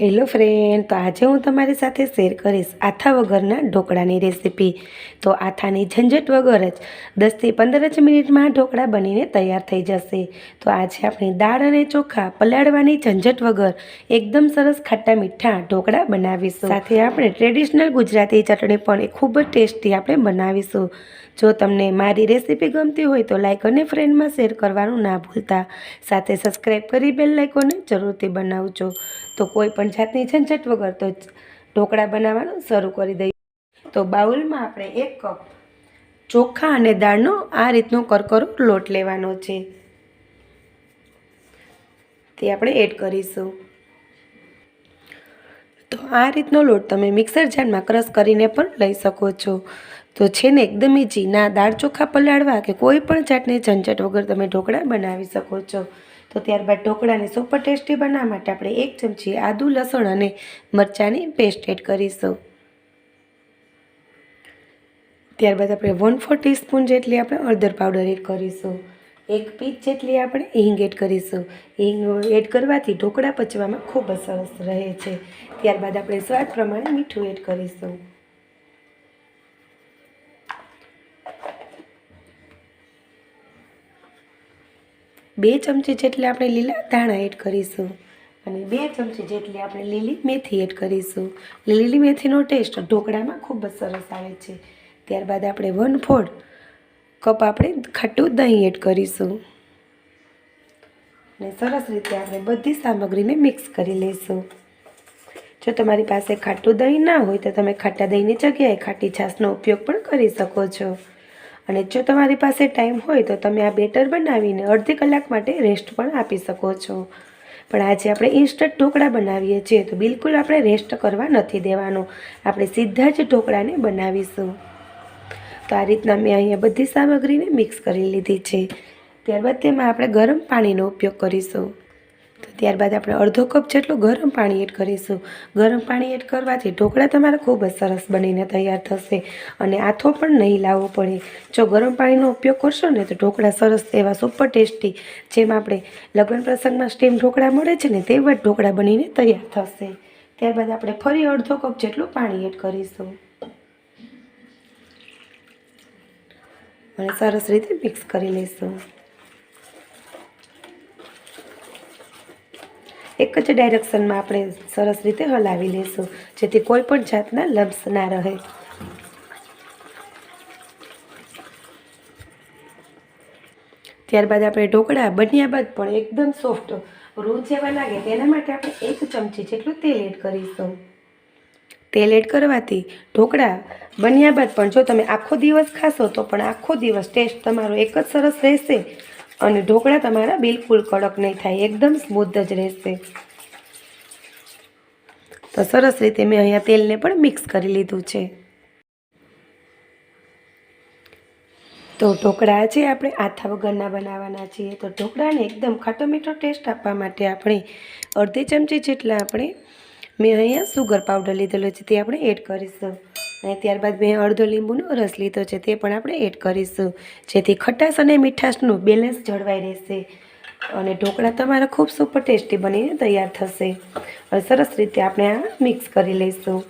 Hello friend તો આજે હું તમારી સાથે શેર કરીશ આથા વગરના ઢોકળાની રેસીપી તો આથાની ઝંઝટ વગર જ દસથી પંદર જ મિનિટમાં ઢોકળા બનીને તૈયાર થઈ જશે. તો આજે આપણે દાળ અને ચોખા પલાળવાની ઝંઝટ વગર એકદમ સરસ ખાટા મીઠા ઢોકળા બનાવીશું. સાથે આપણે ટ્રેડિશનલ ગુજરાતી ચટણી પણ એ ખૂબ જ ટેસ્ટી આપણે બનાવીશું. જો તમને મારી રેસીપી ગમતી હોય તો લાઇક અને ફ્રેન્ડમાં શેર કરવાનું ના ભૂલતા. સાથે સબસ્ક્રાઈબ કરી બેલ લાઇકોને જરૂરથી બનાવજો. તો કોઈ પણ જાતની ઝંઝટ વગર તો ઢોકળા બનાવવાનું શરૂ કરી દઈએ. તો બાઉલમાં આપણે એક કપ ચોખા અને દાળનો આ રીતનો કરકરો લોટ લેવાનો છે. તે આપણે એડ કરીશું. તો આ રીતનો લોટ તમે મિક્સર જારમાં ક્રશ કરીને પણ લઈ શકો છો. તો છે ને એકદમ ઇઝી ના દાળ ચોખા પલાળવા કે કોઈ પણ જાતની ઝંઝટ વગર તમે ઢોકળા બનાવી શકો છો. તો ત્યારબાદ ઢોકળાને સુપર ટેસ્ટી બનાવવા માટે આપણે એક ચમચી આદુ, લસણ અને મરચાંની પેસ્ટ એડ કરીશું. ત્યારબાદ આપણે વન ફોર ટીસ્પૂન જેટલી આપણે હળદર પાવડર એડ કરીશું. એક પીચ જેટલી આપણે હિંગ એડ કરીશું. હિંગ એડ કરવાથી ઢોકળા પચવામાં ખૂબ જ સરસ રહે છે. ત્યારબાદ આપણે સ્વાદ પ્રમાણે મીઠું એડ કરીશું. બે ચમચી જેટલી આપણે લીલા ધાણા એડ કરીશું અને બે ચમચી જેટલી આપણે લીલી મેથી એડ કરીશું. લીલી મેથીનો ટેસ્ટ ઢોકળામાં ખૂબ જ સરસ આવે છે. ત્યારબાદ આપણે વન ફોર્ડ કપ આપણે ખાટું દહીં એડ કરીશું. અને સરસ રીતે આપણે બધી સામગ્રીને મિક્સ કરી લઈશું. જો તમારી પાસે ખાટું દહીં ના હોય તો તમે ખાટા દહીંની જગ્યાએ ખાટી છાશનો ઉપયોગ પણ કરી શકો છો. અને જો તમારી પાસે ટાઈમ હોય તો તમે આ બેટર બનાવીને અડધી કલાક માટે રેસ્ટ પણ આપી શકો છો. પણ આજે આપણે ઇન્સ્ટન્ટ ઢોકળા બનાવીએ છીએ તો બિલકુલ આપણે રેસ્ટ કરવા નથી દેવાનું. આપણે સીધા જ ઢોકળાને બનાવીશું. તો આ રીતના મેં અહીંયા બધી સામગ્રીને મિક્સ કરી લીધી છે. ત્યારબાદ તેમાં આપણે ગરમ પાણીનો ઉપયોગ કરીશું. તો ત્યારબાદ આપણે અડધો કપ જેટલું ગરમ પાણી એડ કરીશું. ગરમ પાણી એડ કરવાથી ઢોકળા તમારા ખૂબ જ સરસ બનીને તૈયાર થશે અને આથો પણ નહીં લાવવો પડે. જો ગરમ પાણીનો ઉપયોગ કરશો ને તો ઢોકળા સરસ એવા સુપર ટેસ્ટી જેમ આપણે લગ્ન પ્રસંગમાં સ્ટીમ ઢોકળા મળે છે ને તેવા જ ઢોકળા બનીને તૈયાર થશે. ત્યારબાદ આપણે ફરી અડધો કપ જેટલું પાણી એડ કરીશું. અને સરસ રીતે મિક્સ કરી લઈશું. એક જ ડાયરેક્શનમાં આપણે સરસ રીતે હલાવી લઈશું, જેથી કોઈ પણ જાતના લમ્સ ના રહે. ત્યારબાદ આપણે ઢોકળા બન્યા બાદ પણ એકદમ સોફ્ટ રૂ જેવા લાગે તેના માટે આપણે એક ચમચી જેટલું તેલ એડ કરીશું. તેલ એડ કરવાથી ઢોકળા બન્યા બાદ પણ જો તમે આખો દિવસ ખાશો તો પણ આખો દિવસ ટેસ્ટ તમારો એક જ સરસ રહેશે. અને ઢોકળા તમારા બિલકુલ કડક નહીં થાય, એકદમ સ્મૂથ જ રહેશે. તો સરસ રીતે મેં અહીંયા તેલને પણ મિક્સ કરી લીધું છે. તો ઢોકળા છે આપણે આથા વગરના બનાવવાના છીએ. તો ઢોકળાને એકદમ ખાટો મીઠો ટેસ્ટ આપવા માટે આપણે અડધી ચમચી જેટલા આપણે મેં અહીંયા સુગર પાવડર લીધેલો છે, તે આપણે એડ કરીશું. અને ત્યારબાદ મેં અડધો લીંબુનો રસ લીધો છે, તે પણ આપણે એડ કરીશું. જેથી ખટાશ અને મીઠાશનું બેલેન્સ જળવાઈ રહેશે. અને ઢોકળા તમારા ખૂબ સુપર ટેસ્ટી બનીને તૈયાર થશે. હવે સરસ રીતે આપણે આ મિક્સ કરી લઈશું.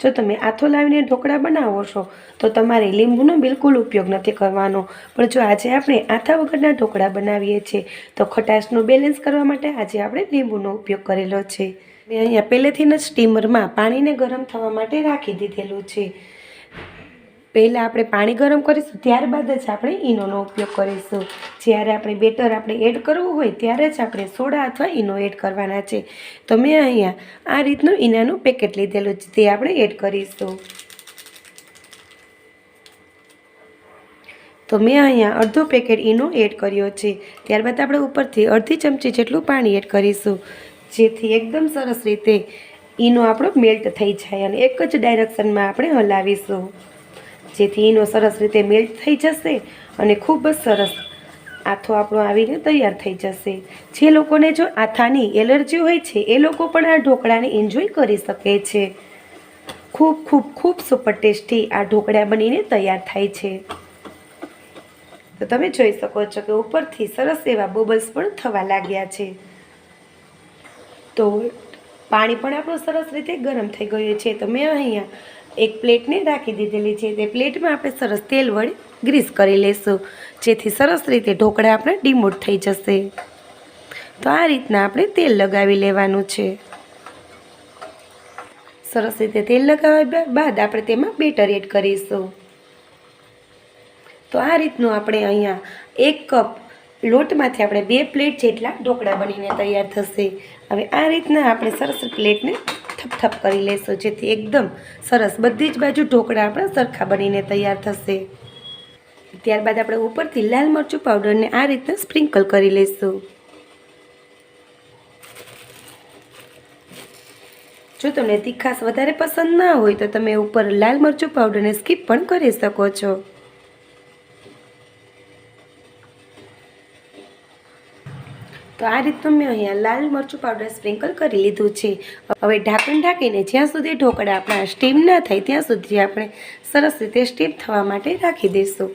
જો તમે આથો લાવીને ઢોકળા બનાવો છો, તો તમારે લીંબુનો બિલકુલ ઉપયોગ નથી કરવાનો. પણ જો આજે આપણે આથા વગરના ઢોકળા બનાવીએ છીએ, તો ખટાશનું બેલેન્સ કરવા માટે આજે આપણે લીંબુનો ઉપયોગ કરેલો છે. મેં અહીંયા પહેલેથી જ સ્ટીમરમાં પાણીને ગરમ થવા માટે રાખી દીધેલું છે. પહેલાં આપણે પાણી ગરમ કરીશું, ત્યારબાદ જ આપણે ઈનોનો ઉપયોગ કરીશું. જ્યારે આપણે બેટર આપણે એડ કરવું હોય, ત્યારે જ આપણે સોડા અથવા ઈનો એડ કરવાના છે. તો મેં અહીંયા આ રીતનું ઈનાનું પેકેટ લીધેલું છે, તે આપણે એડ કરીશું. તો મેં અહીંયા અડધો પેકેટ ઈનો એડ કર્યો છે. ત્યારબાદ આપણે ઉપરથી અડધી ચમચી જેટલું પાણી એડ કરીશું. જેથી એકદમ સરસ રીતે ઈનો આપણો મેલ્ટ થઈ જાય અને એક જ ડાયરેક્શનમાં આપણે હલાવીશું. જેથી એનો સરસ રીતે મેલ્ટ થઈ જશે અને ખૂબ જ સરસ આથો આપણો આવીને તૈયાર થઈ જશે. જે લોકોને જો આથાની એલર્જી હોય છે, એ લોકો પણ આ ઢોકળાને એન્જોય કરી શકે છે. ખૂબ ખૂબ ખૂબ સુપર ટેસ્ટી આ ઢોકળા બનીને તૈયાર થાય છે. તો તમે જોઈ શકો છો કે ઉપરથી સરસ એવા બોબલ્સ પણ થવા લાગ્યા છે. તો પાણી પણ આપણું સરસ રીતે ગરમ થઈ ગયું છે. તો મેં અહીંયા એક પ્લેટને રાખી દીધેલી છે. તે પ્લેટમાં આપણે સરસ તેલ વડે ગ્રીસ કરી લેશું. જેથી સરસ રીતે ઢોકળા આપણે ડીમોટ થઈ જશે. તો આ રીતના આપણે તેલ લગાવી લેવાનું છે. સરસ રીતે તેલ લગાવ્યા બાદ આપણે તેમાં બેટર એડ કરીશું. તો આ રીતનું આપણે અહીંયા એક કપ લોટમાંથી આપણે બે પ્લેટ જેટલા ઢોકળા બનીને તૈયાર થશે. હવે આ રીતના આપણે સરસ પ્લેટને થપથપ કરી લેશું, જેથી એકદમ સરસ બધી જ બાજુ ઢોકળા આપણા સરખા બનીને તૈયાર થશે. ત્યારબાદ આપણે ઉપરથી લાલ મરચું પાવડરને આ રીતના સ્પ્રિંકલ કરી લઈશું જો તમને તીખાસ વધારે પસંદ ના હોય તો તમે ઉપર લાલ મરચું પાવડરને સ્કીપ પણ કરી શકો છો. તો આ રીતનું મેં અહીંયા લાલ મરચું પાવડર સ્પ્રિંકલ કરી લીધું છે. હવે ઢાંકણ ઢાંકીને જ્યાં સુધી ઢોકળા આપણા સ્ટીમ ના થાય ત્યાં સુધી આપણે સરસ રીતે સ્ટીમ થવા માટે રાખી દઈશું.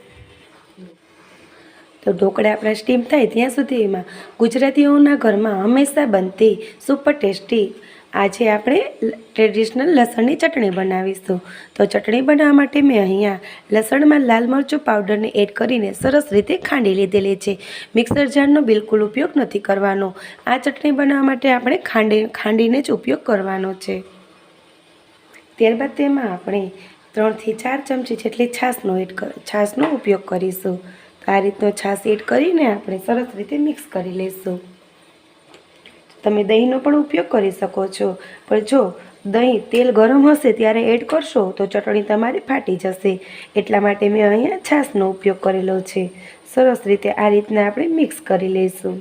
તો ઢોકળા આપણા સ્ટીમ થાય ત્યાં સુધી એમાં ગુજરાતીઓના ઘરમાં હંમેશા બનતી સુપર ટેસ્ટી આજે આપણે ટ્રેડિશનલ લસણની ચટણી બનાવીશું. તો ચટણી બનાવવા માટે મેં અહીંયા લસણમાં લાલ મરચું પાવડરને એડ કરીને સરસ રીતે ખાંડી લીધેલી છે. મિક્સર જારનો બિલકુલ ઉપયોગ નથી કરવાનો. આ ચટણી બનાવવા માટે આપણે ખાંડી, ખાંડીને જ ઉપયોગ કરવાનો છે. ત્યારબાદ તેમાં આપણે ત્રણથી ચાર ચમચી જેટલી છાશનો એડ છાશનો ઉપયોગ કરીશું. તો આ રીતનો છાશ એડ કરીને આપણે સરસ રીતે મિક્સ કરી લઈશું. તમે દહીંનો પણ ઉપયોગ કરી શકો છો. પણ જો દહીં તેલ ગરમ હશે ત્યારે એડ કરશો તો ચટણી તમારી ફાટી જશે. એટલા માટે મેં અહીંયા છાશનો ઉપયોગ કરેલો છે. સરસ રીતે આ રીતના આપણે મિક્સ કરી લઈશું.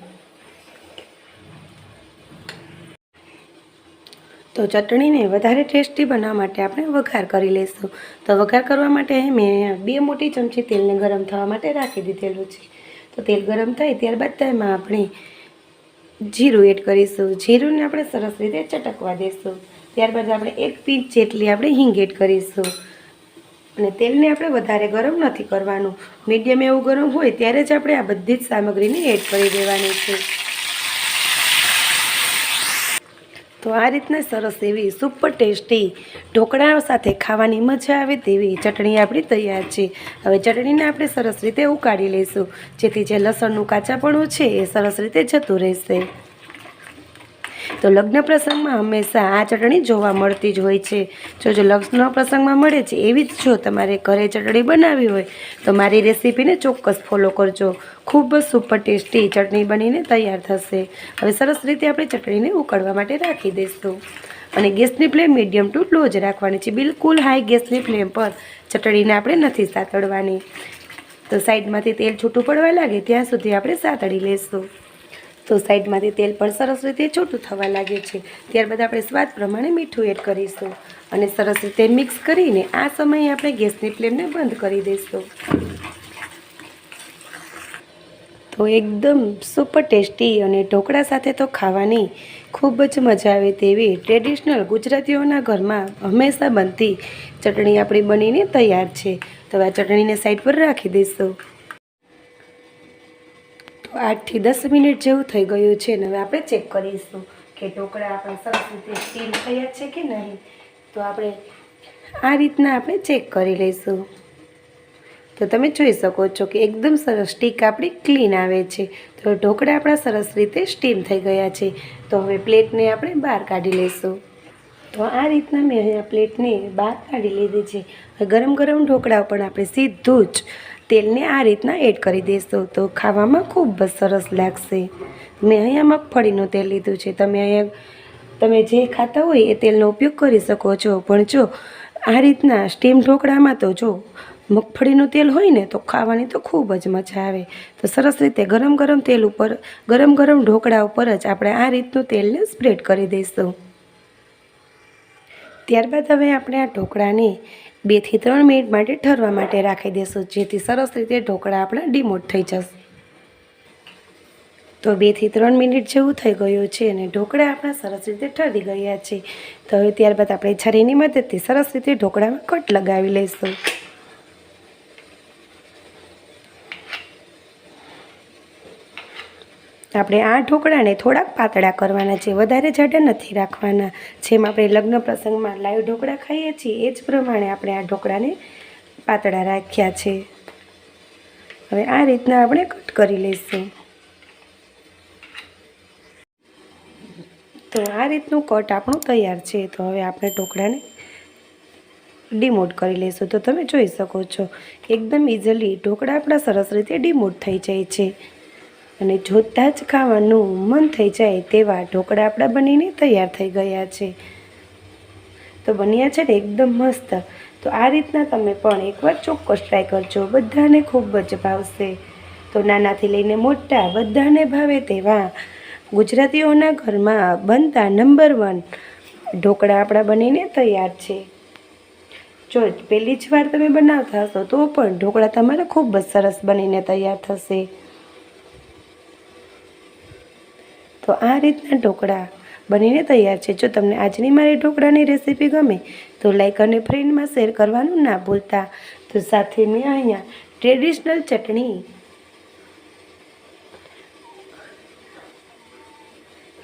તો ચટણીને વધારે ટેસ્ટી બનાવવા માટે આપણે વઘાર કરી લઈશું. તો વઘાર કરવા માટે મેં બે મોટી ચમચી તેલને ગરમ થવા માટે રાખી દીધેલું છે. તો તેલ ગરમ થાય ત્યારબાદ તેમાં આપણે જીરું એડ કરીશું. જીરુંને આપણે સરસ રીતે ચટકવા દઈશું ત્યારબાદ આપણે એક પીંચ જેટલી આપણે હિંગ એડ કરીશું. અને તેલને આપણે વધારે ગરમ નથી કરવાનું. મીડિયમ એવું ગરમ હોય ત્યારે જ આપણે આ બધી જ સામગ્રીને એડ કરી દેવાની છે. તો આ રીતના સરસ એવી સુપર ટેસ્ટી ઢોકળા સાથે ખાવાની મજા આવે તેવી ચટણી આપણી તૈયાર છે. હવે ચટણીને આપણે સરસ રીતે ઉકાળી લઈશું. જેથી જે લસણનું કાચાપણું છે એ સરસ રીતે જતું રહેશે. તો લગ્ન પ્રસંગમાં હંમેશા આ ચટણી જોવા મળતી જ હોય છે. જો જો લગ્ન પ્રસંગમાં મળે છે, એવી જ જો તમારે ઘરે ચટણી બનાવવી હોય, તો મારી રેસીપીને ચોક્કસ ફોલો કરજો. ખૂબ જ સુપર ટેસ્ટી ચટણી બનીને તૈયાર થશે. હવે સરસ રીતે આપણે ચટણીને ઉકળવા માટે રાખી દઈશું. અને ગેસની ફ્લેમ મીડિયમ ટુ લો જ રાખવાની છે. બિલકુલ હાઈ ગેસની ફ્લેમ પર ચટણીને આપણે નથી સાતળવાની તો સાઈડમાંથી તેલ છૂટું પડવા લાગે, ત્યાં સુધી આપણે સાતળી લઈશું તો સાઈડમાંથી તેલ પણ સરસ રીતે છૂટું થવા લાગે છે. ત્યારબાદ આપણે સ્વાદ પ્રમાણે મીઠું એડ કરીશું અને સરસ રીતે મિક્સ કરીને આ સમયે આપણે ગેસની ફ્લેમને બંધ કરી દઈશું. તો એકદમ સુપર ટેસ્ટી અને ઢોકળા સાથે તો ખાવાની ખૂબ જ મજા આવે તેવી ટ્રેડિશનલ ગુજરાતીઓના ઘરમાં હંમેશા બનતી ચટણી આપણી બનીને તૈયાર છે. તો આ ચટણીને સાઈડ પર રાખી દઈશું. આઠથી દસ મિનિટ જેવું થઈ ગયું છે ને હવે આપણે ચેક કરીશું કે ઢોકળા આપણા સરસ રીતે સ્ટીમ થયા છે કે નહીં. તો આપણે આ રીતના આપણે ચેક કરી લઈશું. તો તમે જોઈ શકો છો કે એકદમ સરસ સ્ટીક આપણી ક્લીન આવે છે. તો ઢોકળા આપણા સરસ રીતે સ્ટીમ થઈ ગયા છે. તો હવે પ્લેટને આપણે બહાર કાઢી લઈશું. તો આ રીતના મેં અહીંયા પ્લેટને બહાર કાઢી લીધી છે. ગરમ ગરમ ઢોકળા પણ આપણે સીધું જ તેલને આ રીતના એડ કરી દેશો. તો ખાવામાં ખૂબ જ સરસ લાગશે. મેં અહીંયા મગફળીનું તેલ લીધું છે. તમે અહીંયા, તમે જે ખાતા હોય એ તેલનો ઉપયોગ કરી શકો છો. પણ જો આ રીતના સ્ટીમ ઢોકળામાં તો જો મગફળીનું તેલ હોય ને, તો ખાવાની તો ખૂબ જ મજા આવે. તો સરસ રીતે ગરમ ગરમ તેલ ઉપર, ગરમ ગરમ ઢોકળા ઉપર જ આપણે આ રીતનું તેલને સ્પ્રેડ કરી દઈશું ત્યારબાદ હવે આપણે આ ઢોકળાને બેથી ત્રણ મિનિટ માટે ઠરવા માટે રાખી દેશું, જેથી સરસ રીતે ઢોકળા આપણા ડીમોટ થઈ જશે. તો બેથી ત્રણ મિનિટ જેવું થઈ ગયું છે અને ઢોકળા આપણા સરસ રીતે ઠરી ગયા છે. તો હવે ત્યારબાદ આપણે છરીની મદદથી સરસ રીતે ઢોકળામાં કટ લગાવી લઈશું. આપણે આ ઢોકળાને થોડાક પાતળા કરવાના છે, વધારે જાડા નથી રાખવાના. જેમ આપણે લગ્ન પ્રસંગમાં લાઈવ ઢોકળા ખાઈએ છીએ, એ જ પ્રમાણે આપણે આ ઢોકળાને પાતળા રાખ્યા છે. હવે આ રીતના આપણે કટ કરી લઈશું. તો આ રીતનું કટ આપણું તૈયાર છે, તો હવે આપણે ઢોકળાને ડીમોટ કરી લઈશું. તો તમે જોઈ શકો છો, એકદમ ઇઝીલી ઢોકળા આપણા સરસ રીતે ડીમોટ થઈ જાય છે. અને જોતાં જ ખાવાનું મન થઈ જાય તેવા ઢોકળા આપણા બનીને તૈયાર થઈ ગયા છે. તો બન્યા છે ને એકદમ મસ્ત. તો આ રીતના તમે પણ એકવાર ચોક્કસ ટ્રાય કરજો. બધાને ખૂબ જ ભાવશે. તો નાનાથી લઈને મોટા બધાને ભાવે તેવા ગુજરાતીઓના ઘરમાં બનતા નંબર વન ઢોકળા આપણા બનીને તૈયાર છે. જો પહેલી જ વાર તમે બનાવતા હશો તો પણ ઢોકળા તમારા ખૂબ જ સરસ બનીને તૈયાર થશે. તો આ રીતના ઢોકળા બનીને તૈયાર છે. જો તમને આજની મારી ઢોકળાની રેસીપી ગમે તો લાઈક અને ફ્રેન્ડમાં શેર કરવાનું ના ભૂલતા. તો સાથે મેં અહીંયા ટ્રેડિશનલ ચટણી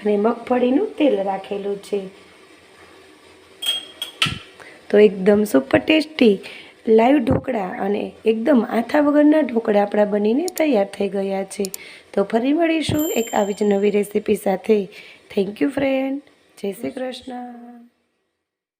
અને મગફળીનું તેલ રાખેલું છે. તો એકદમ સુપર ટેસ્ટી લાઈવ ઢોકળા અને એકદમ આથા વગરના ઢોકળા આપણા બનીને તૈયાર થઈ ગયા છે. તો ફરી મળીશું એક આવી જ નવી રેસીપી સાથે. થેન્ક યુ ફ્રેન્ડ જય શ્રી કૃષ્ણ.